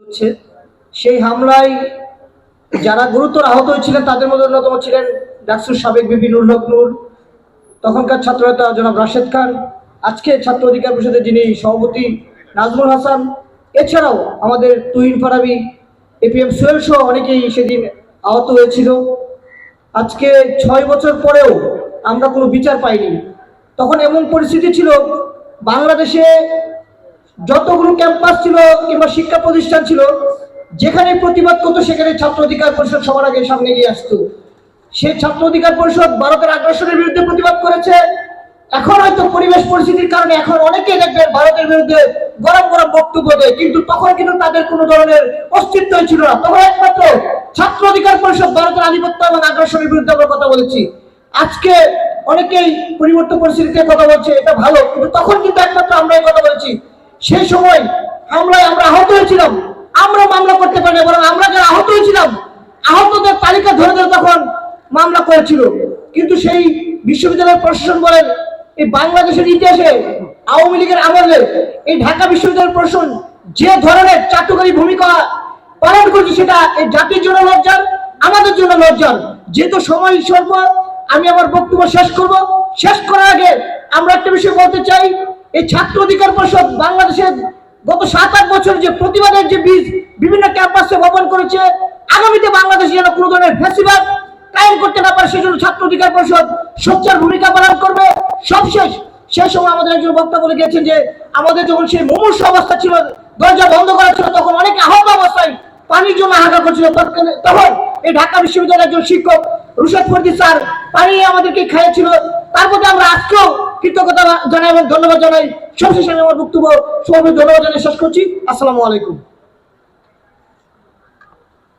হচ্ছে, সেই হামলায় যারা গুরুতর আহত হয়েছিলেন, তাদের মধ্যে অন্যতম ছিলেন ডাকসুর সাবেক বিপি নুর হক নূর, তখনকার ছাত্রনেতা জনাব রাশেদ খান, আজকে ছাত্র অধিকার পরিষদের যিনি সভাপতি নাজমুল হাসান, এছাড়াও আমাদের তুহিন ফারাবি, এপিএম সোহেল সহ অনেকেই সেদিন আহত হয়েছিল। আজকে ছয় বছর পরেও আমরা কোনো বিচার পাইনি। তখন এমন পরিস্থিতি ছিল, বাংলাদেশে যতগুলো ক্যাম্পাস ছিল কিংবা শিক্ষা প্রতিষ্ঠান ছিল, যেখানে প্রতিবাদ করতো, সেখানে ছাত্র অধিকার পরিষদ সবার আগে সামনে গিয়ে আসতো। সে ছাত্র অধিকার পরিষদ ভারতের আগ্রাসনের বিরুদ্ধে প্রতিবাদ করেছে। এখন হয়তো পরিবেশ পরিস্থিতির কারণে এখন অনেকেই দেখবেন ভারতের বিরুদ্ধে গরম গরম বক্তব্য দেয়, কিন্তু তখন কিন্তু তাদের কোনো ধরনের অস্তিত্বই ছিল না। তখন একমাত্র ছাত্র অধিকার পরিষদ ভারতের আধিপত্য এবং আগ্রাসনের বিরুদ্ধে আমরা কথা বলেছি। আজকে অনেকেই পরিবর্তন পরিস্থিতিতে কথা বলছে, এটা ভালো, কিন্তু তখন কিন্তু একমাত্র আমরাই কথা বলেছি। সেই সময় হামলায় আমরা আহত হয়েছিলাম। আমরা মামলা করতে পারিনি, বরং আমরা যারা আহত হয়েছিলাম, আহতদের তালিকা ধরে ধরে তখন মামলা করেছিল। কিন্তু সেই বিশ্ববিদ্যালয়ের প্রশাসন বলেন, এই বাংলাদেশের ইতিহাসে আওয়ামী লীগের আমলে এই ঢাকা বিশ্ববিদ্যালয়ের প্রশাসন যে ধরনের চাটুকারী ভূমিকা পালন করছে, সেটা এই জাতির জন্য লজ্জার, আমাদের জন্য লজ্জার। যেহেতু সময় স্বল্প, আমি আমার বক্তব্য শেষ করব। শেষ করার আগে আমরা একটা বিষয় বলতে চাই এই ছাত্র অধিকার পরিষদ বাংলাদেশের গত সাত আট বছর যে প্রতিবাদের যে বীজ বিভিন্ন ক্যাম্পাসে বপন করেছে, আগামীতে বাংলাদেশ যেন কোনো ধরনের ফ্যাসিবাদ কায়েম করতে না পারে সেই জন্য ছাত্র অধিকার পরিষদ সোচ্চার ভূমিকা পালন করবে। সবশেষ, সেই সময় আমাদের একজন বক্তা বলে গেছেন যে, আমাদের যখন সেই মুমূর্ষ অবস্থা ছিল, দরজা বন্ধ করা ছিল, তখন অনেক আহত অবস্থায় পানির জন্য হাঁকা করছিল। তখন এই ঢাকা বিশ্ববিদ্যালয়ের একজন শিক্ষক, রুশাদ ফর্দি স্যার, পানি আমাদেরকে খাইয়েছিল। তার প্রতি আমরা আজকেও কৃতজ্ঞতা জানাই এবং ধন্যবাদ জানাই। সবশেষে আমি আমার বক্তব্য সবাই ধন্যবাদ জানাই শেষ করছি। আসসালামু আলাইকুম।